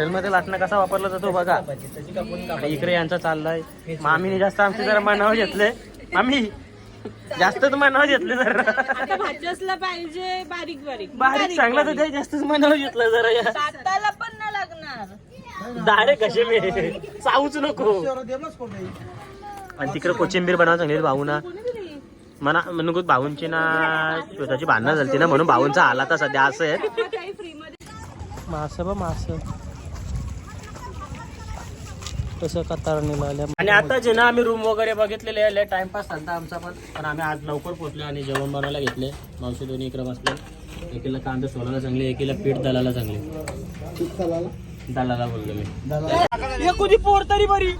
हॉटेलमध्ये लाटणं कसा वापरला जातो बघा. आणि इकडे यांचा चाललाय. मामीने जास्त आमचे जरा मनावर घेतले. मामी जास्तच मनावर घेतले जरा. भाजसला पाहिजे बारीक बारीक. बारीक चांगला तर काही जास्तच मनावर घेतलं जरा. या दाताला पण नाही लागणार. दारे कसे मी? चावूच नको. आणि तिकडे कोचिंबीर बनवा चांगली भाऊ ना मना म्हणून भाऊंची ना स्वतःची भांडणं झाली ना म्हणून भाऊंचा आला तर सध्या असं आहे. मास बा मास. कसं कतारणीला आल्या? आणि आता जे ना आम्ही रूम वगैरे बघितलेले आहे टाइमपास झाला आमचा पण. पण आम्ही आज लवकर पोहोचलो आणि जेवण बनवायला घेतले. मावशी दोन्ही इकडे बसले. एकीला कांदा सोलायला चांगले एकीला पीठ दलाला चांगले. दलाला बोललो मी. हे कुठे पोर तरी बरी.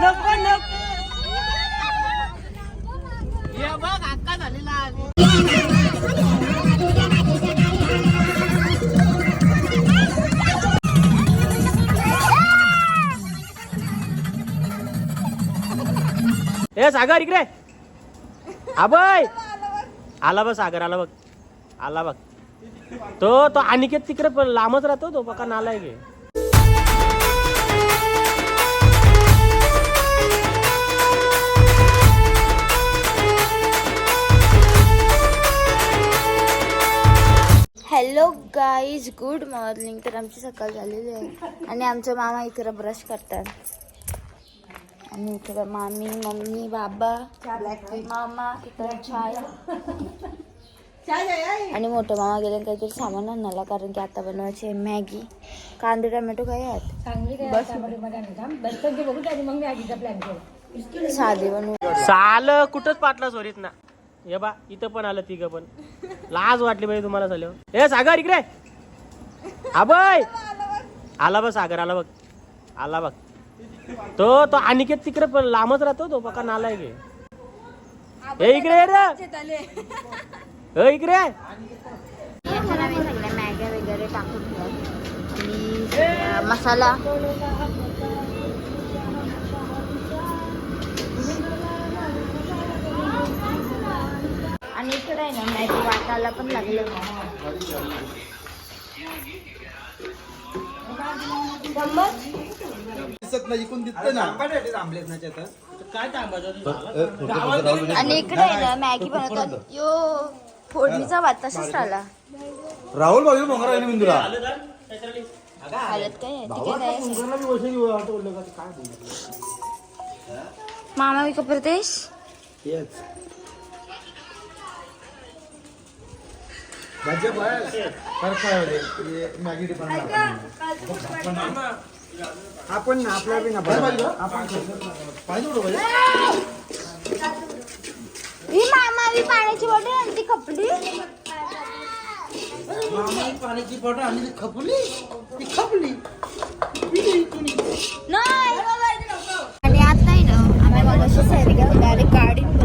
नको नको. ए सागर इकडे. आबाय. आला बघ सागर आला बघ. आला बघ. तो तो अनिकेत तिकडे पण लांबच राहतो तो बघा नालाय गे हॅलो गाईज गुड मॉर्निंग तर आमची सकाळ झालेली आहे. आणि आमचे मामा इकडे ब्रश करतात. आणि इकडे मामी मम्मी बाबा मामा इकडे चाय आणि मोठा मामा गेले काहीतरी सामान आणायला कारण की आता बनवायचे मॅगी. कांदे टोमॅटो काय आहेत? साधे बनवू. साल कुठंच पाटला सोरीत ना. हे बा इथं पण आलं तिघं पण. लाज वाटली पाहिजे तुम्हाला झाल्यावर ए सागर इकडे. आबाय आला बघ सागर आला बघ. आला बघ. तो तो अनिकेत तिकडे पण लांबच राहतो तो बघा नालाय गे. ए इकडे ये रे. ए इकडे मॅग्या वगैरे टाकून आणि मसाला. आणि इकडे आहे ना मॅगी वाटायला पण लागलं. इकून दिसत ना. आणि इकडे आहे ना मॅगी बनवतात. यो फोडणीचा भात तसाच राहिला. राहुल भाऊ मोंगरा आहे बिंदूला. हालत काय? आहे? ती काय नाही मामा विका प्रदेश. मॅगी आपण आपला बी ना पाहिजे होतं पाहिजे ही मामा ही पाण्याची बॉटल आणि ती कपडी पाण्याची बॉटल आणि ती खपली ती खपली नाही आणि आता आहे ना आम्ही मग अशी सैरी डायरेक्ट गाडीत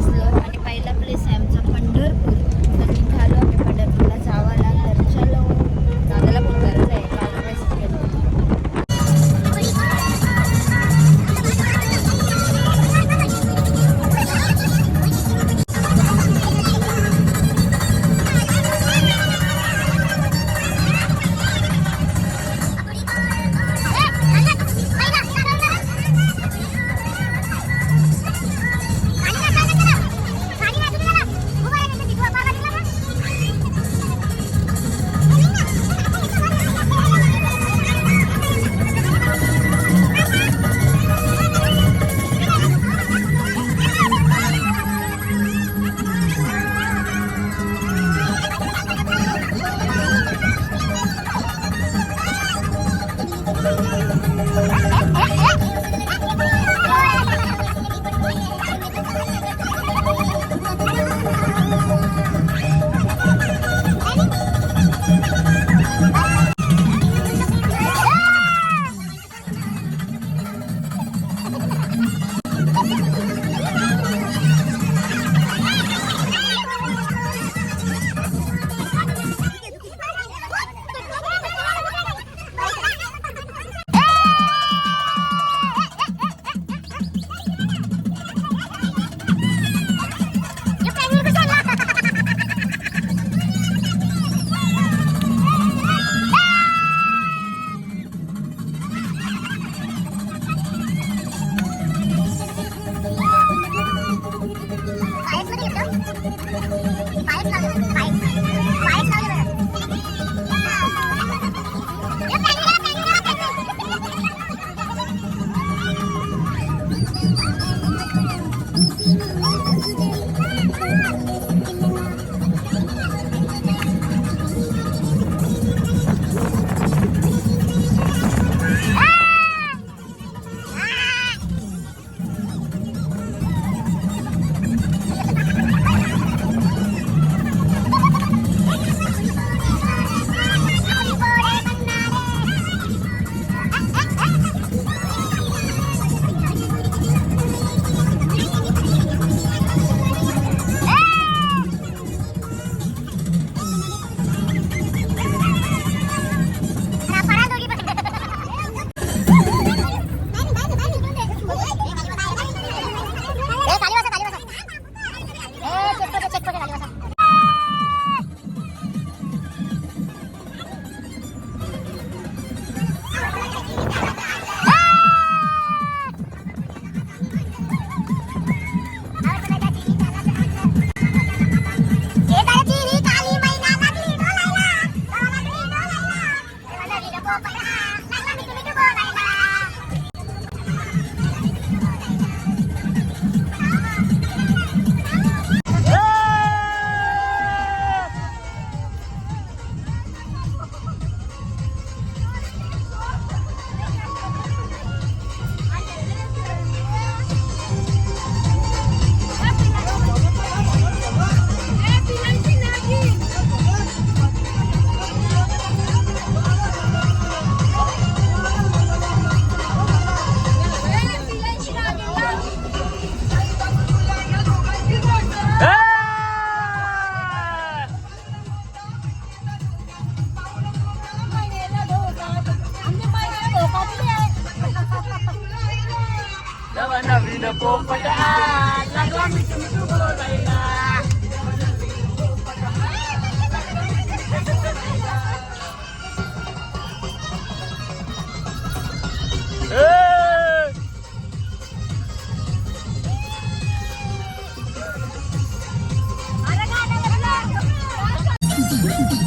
Woo!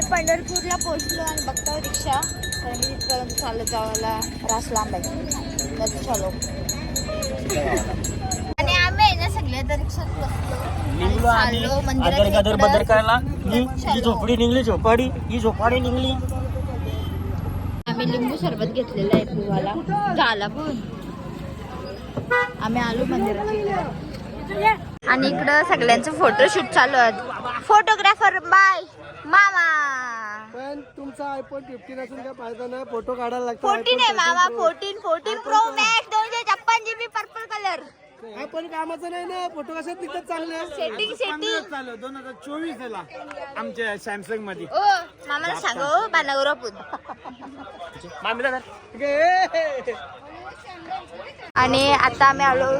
आम्ही पंढरपूरला पोहोचलो आणि बघतो रिक्षा. कारण की तिथपर्यंत चालत जावायला रास लांब आहे. तर चलो. आणि आम्ही आहे ना सगळे तर रिक्षात बसलो. आणि चाललो आदर मंदिराच्या गदर इकडं. बदर करायला. ही. ही झोपडी निघली झोपाडी. ही झोपाडी निघली. आम्ही लिंबू सरबत घेतलेलं आहे पिवाला. झाला पण आम्ही आलो इकडे. आणि इकडं सगळ्यांचं फोटोशूट चालू आहेत फोटोग्राफर बाय मामा. पण तुमचा आयफोन फिफ्टीन असून काय फायदा नाही फोटो काढायला लागतो फोर्टीन आहे मामा फोर्टीन फोर्टीन प्रो मॅक्स दोनशे छप्पन जीबी पर्पल कलर पण कामाचं नाही ना फोटो कशात निघतात चांगले सेटिंग सेटिंग चालू दोन हजार चोवीस ला आमच्या सॅमसंगमध्ये ओ मामाला सांगो बानागोरापूर मामीला धर. आणि आता आम्ही आलो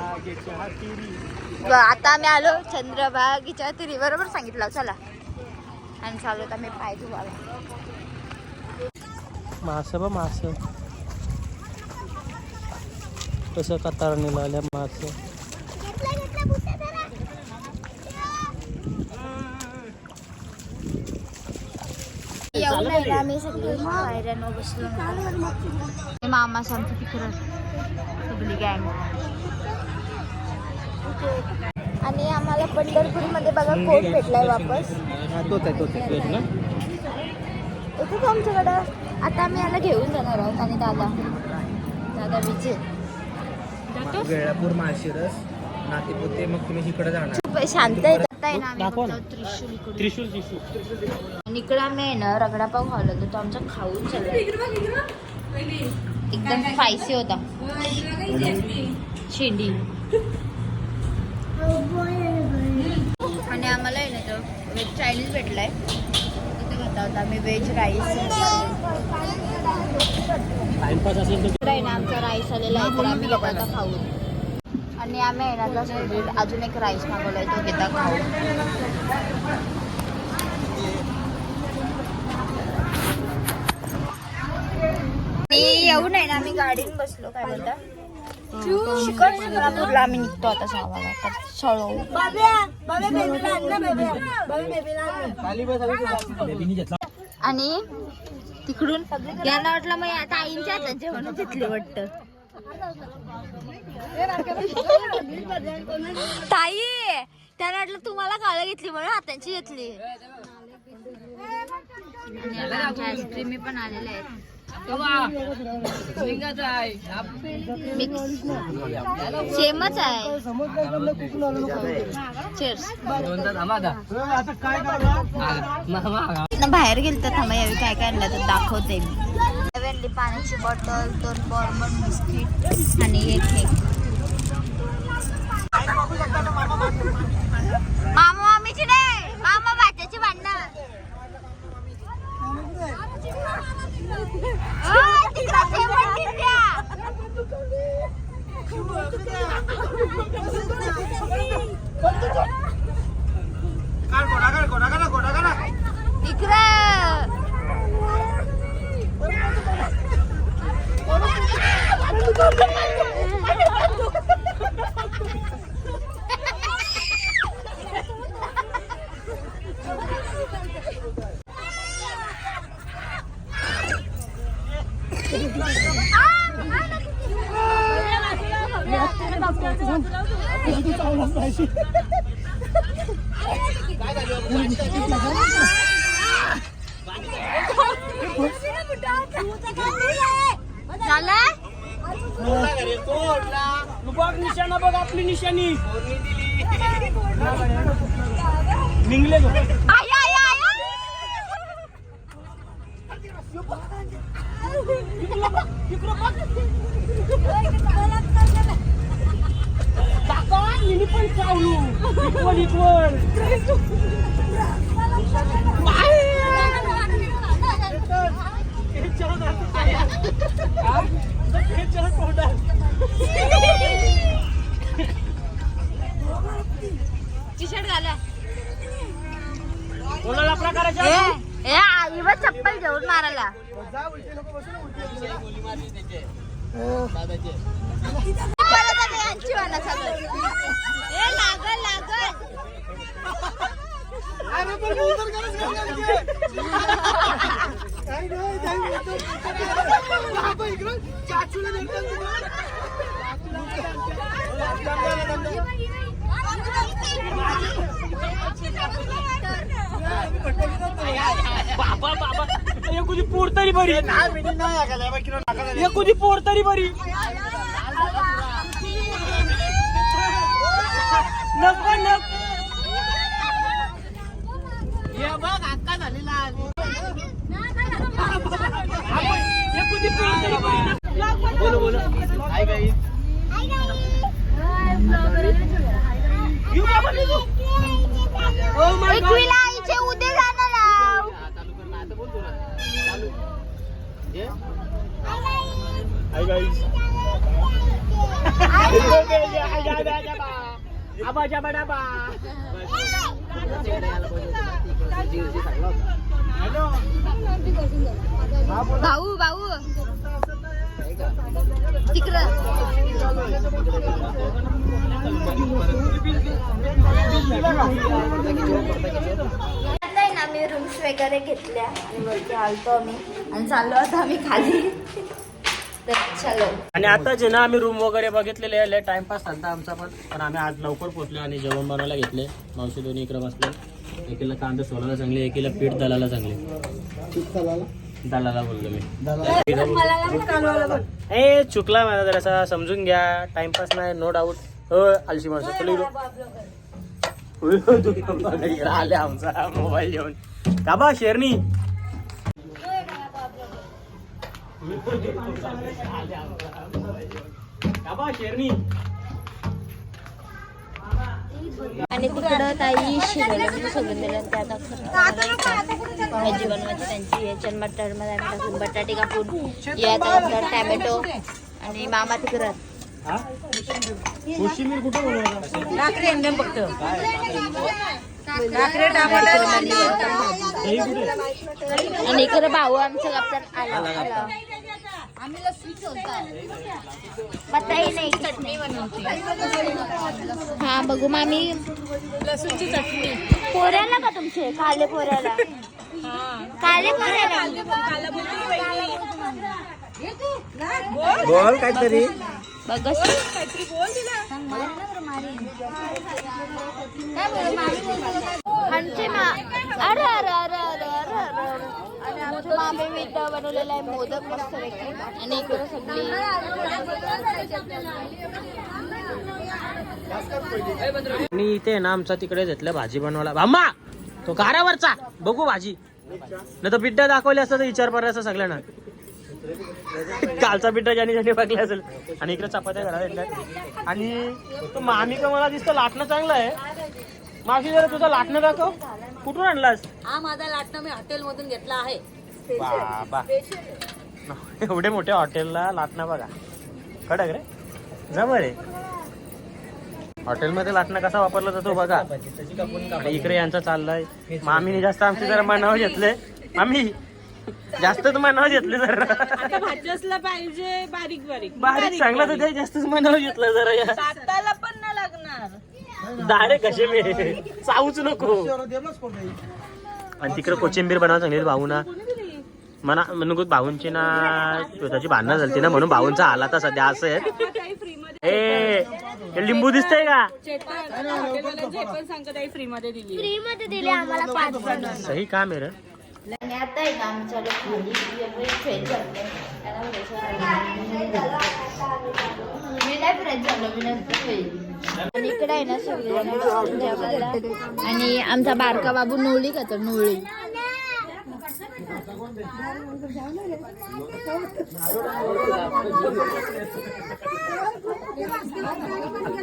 आता आम्ही आलो चंद्रभागीच्या तिरी बरोबर सांगितलं चला आणि चालू आम्ही पाय धुवायला मास बा मास कसं कतार निघाल्या मास येऊन आहे ना आम्ही सगळे पायऱ्यांवर बसलो हे मामा सांगतो तिकडं सगळी गँग आणि आम्हाला पंढरपूरमध्ये बघा कोट भेटलाय वापस. तोच आहे तोच आहे येतो का आमच्याकडं. आता आम्ही याला घेऊन जाणार आहोत आणि दादा. दादा विजय. वेळापूर माळशिरस नातेपुते मग तुम्ही इकडे जाणार. खूप शांत आहे आता आहे ना आम्ही दाखवा ना. बघतो त्रिशूल इकडून. त्रिशूल त्रिशूल. आणि इकडं आम्ही आहे ना रगडापाव खाल्ला होता तो आमचा खाऊन चालला. एकदम स्पायसी होता. शेंडी. आणि आम्हाला आहे ना तो व्हेज चायनीज आहे तिथे घेतला होता आम्ही व्हेज राईस टाइमपास असेल तर आहे ना आमचा राईस आलेला आहे तर आम्ही घेता आता खाऊन आणि आम्ही आहे ना जस्ट अजून एक राईस मागवलाय तो घेता खाऊन आणि येऊन आहे ना आम्ही गाडीत बसलो काय बोलता? शिकत शिंगणापूरला आम्ही निघतो आता सहावाला तर चलो आणि तिकडून यांना वाटलं मग आता आईंच्या हातात जेवण घेतले वाटतं. ताई त्याला वाटलं तुम्हाला काळ घेतली म्हणून हातांची घेतली. आणि आता पण आलेल्या आहेत. सेमच आहे. बाहेर गेलं तर थांबा यावी काय काय आणलं तर दाखवते मी. आणली पाण्याची बॉटल दोन बॉर्मन बिस्किट आणि एक हे मामा मामीची नाही मामा भाच्याची भांडणं ओय, तिकडं ते म्हणतील त्या. इकडं पण चावलू. Equal equal. टी शर्ट घाला कोणाला लफडा करायचा ए ए आई बा चप्पल घेऊन मारायला. ए लागल बाबा बाबा बाबा एक कुदी पोर तरी बरी एक कुदी पोर तरी बरी नको नको एक कुदी पोर तरी बरी बोलो बोलो हाय गाईस यू बाबा निघू ओ माय एकवीला आईचे उद्या जाणार आहो. हाय गाईस आबा जाबा डाबा भाऊ भाऊ. तिकडं. आम्ही ना मी रूम्स वगैरे घेतल्या. आणि वरती आलतो आम्ही. आणि चाललो आता आम्ही खाली. तर चलो. आणि आता जे ना आम्ही रूम वगैरे बघितलेले आहे टाइमपास झाला आमचा पण. पण आम्ही आज लवकर पोहोचलो आणि जेवण बनवायला घेतले. मावशी दोन्ही इकडे बसले. एकीला कांदा सोलायला चांगले एकीला पीठ दलाला चांगले. दलाला? बोललो मी. ए चुकला माझा जरासा समजून घ्या. टाइमपास नाही नो डाऊट हो आलशी माणसं. आले आमचा मोबाईल घेऊन का बा शेरनी का बा शेरनी. आणि तिकडं ताई शिरवलं सोडून दिलं ते आता खरं भाजी बनवायची त्यांची याच्यात मटरमध्ये आम्ही टाकून बटाटे कापून यात आपलं टॅमॅटो आणि मामा तिकडं हा कोशिंबीर कुठं बनवणार दही कुठे आणि इकडं भाऊ आमचं कापतात आला आला. बताई नाही चटणी बनवते हा बघू मामी. लसूणची चटणी. पोऱ्याला का तुमचे? काले पोऱ्याला? काले पोऱ्याला. बोल काहीतरी. बघ कशी. काहीतरी बोल तिला. आमचे मा अरे अरे अरे अरे अरे अरे अरे. आणि आमच्या मामी मी इथं बनवलेला आहे मोदक मस्त आणि इकडं सगळी. आणि इथे ना आमचा तिकडे घेतलं भाजी बनवायला. भाम्मा तो कारावरचा बघू भाजी. नाही तर पिड्डा दाखवले असतं तर विचार असं सगळ्यांना. कालचा पिड्डा ज्याने ज्याने बघला असेल. आणि इकडे चपात्या घरात घेतल्या आणि तो मामी का मला दिसतं लाटणं चांगलं आहे. मावशी जरा तुझं लाटणं दाखव. कुठून आणलास? हा माझा लाटणं मी हॉटेल मधून घेतला आहे. बाबा. एवढे मोठ्या हॉटेलला लाटणं बघा. कडक रे. जवळ आहे. हॉटेलमध्ये लाटणं कसा वापरला जातो बघा. इकडे यांचं चाललंय. मामीने जास्त आमचे जरा मनावर घेतले मामी जास्तच मनावर घेतले जरा. आता भाजसला पाहिजे बारीक बारीक. बारीक चांगला तर ते जास्तच मनावर घेतलं जरा या. पण नाही लागणार. डायरेक्ट कसे मी. चावूच नको. आणि तिकडे कोचिंबीर बनवायला सांगितली भाऊना. म्हणा म्हणून भाऊंची ना स्वतःची भांडणं झालती ना म्हणून भाऊंचा आला तर सध्या असं आहे. ए हे लिंबू दिसतंय का? चेतन हॉटेलवाला जे पण सांगत आहे फ्री मध्ये दिली. फ्री मध्ये दिले आम्हाला पाच जण. सही काम आहे रे. आणि आता आहे ना आमच्या खाली एवढी फ्रेश झालं मी नाही फ्रेश झालो मी नंतर इकडे आहे ना सगळेजण आणि आमचा बारका बाबू नवळी खातो नवळी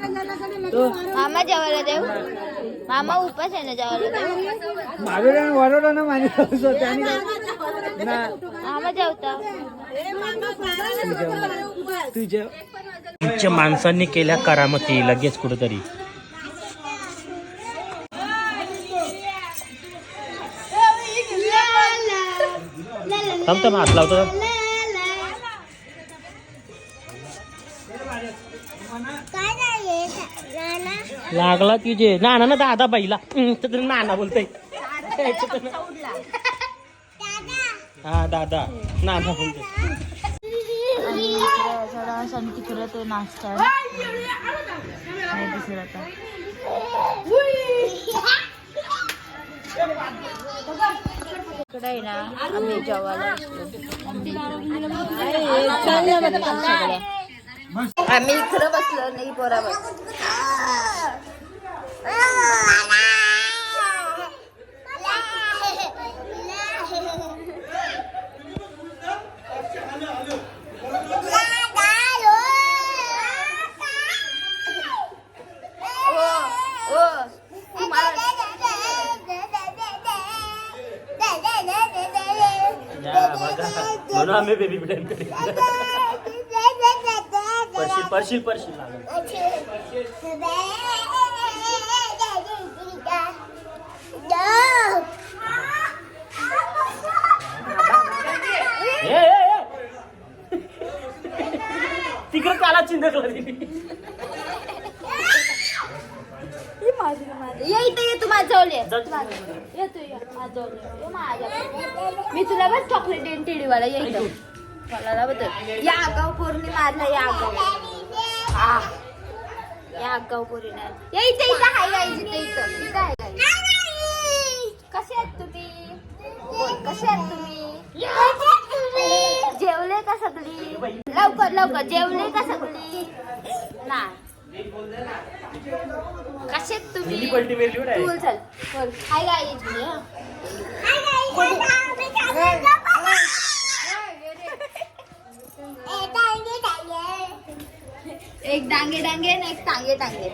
मामा जेवायला देऊ? मामा उपास आहे ना जेवायला देऊ? मागवल्यानं वरवल्यानं मानी त्याने मामा मामा जेवता. तुझ्या माणसांनी केल्या करामती लगेच कुठेतरी. थांब थांब हात लावतो. लागला तुझे नाना ना दादा बाईला. तर तुम्ही नाना बोलतय. हा दादा. नाना बोलतोय. आणि इकडे तिकडे ते नाश्ता आता इकडे आहे ना आम्ही जेवायला. आम्ही इकडे बसलो नाही बरोबर ओ म्हणून आम्ही बेबी बिटन परशील परशील. तिकडे त्याला चिंतकला ये इथे ये तू ये. ये. ये माझ्या मी तुला बस चॉकलेट देईन टिडीवाला ये इथं मला बघ या आगाव पोरणी मारला या आगाव हा. या आगाव पोरीने. ये इथे इथं हाय गाईज इथे इथं गाईज कसे आहेत तुम्ही? कसे आहेत तुम्ही? जेवले का सगळी? लवकर लवकर. जेवले का सगळी? नाही. कसे तुम्ही. तू चल. हाय गाईज एक डांगे डांगे आणि एक टांगे टांगे.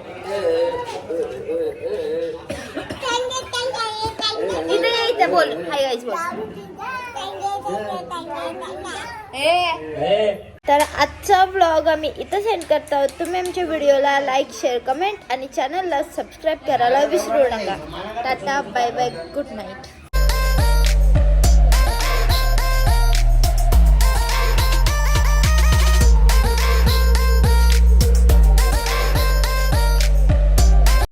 इथे ये इथे बोल. हाय बोल. ए. ए. तर आजचा ब्लॉग आम्ही इथं सेंड करत आहोत. तुम्ही आमच्या व्हिडिओला लाईक शेअर कमेंट आणि चॅनलला सबस्क्राईब करायला विसरू नका. Tata bye bye good night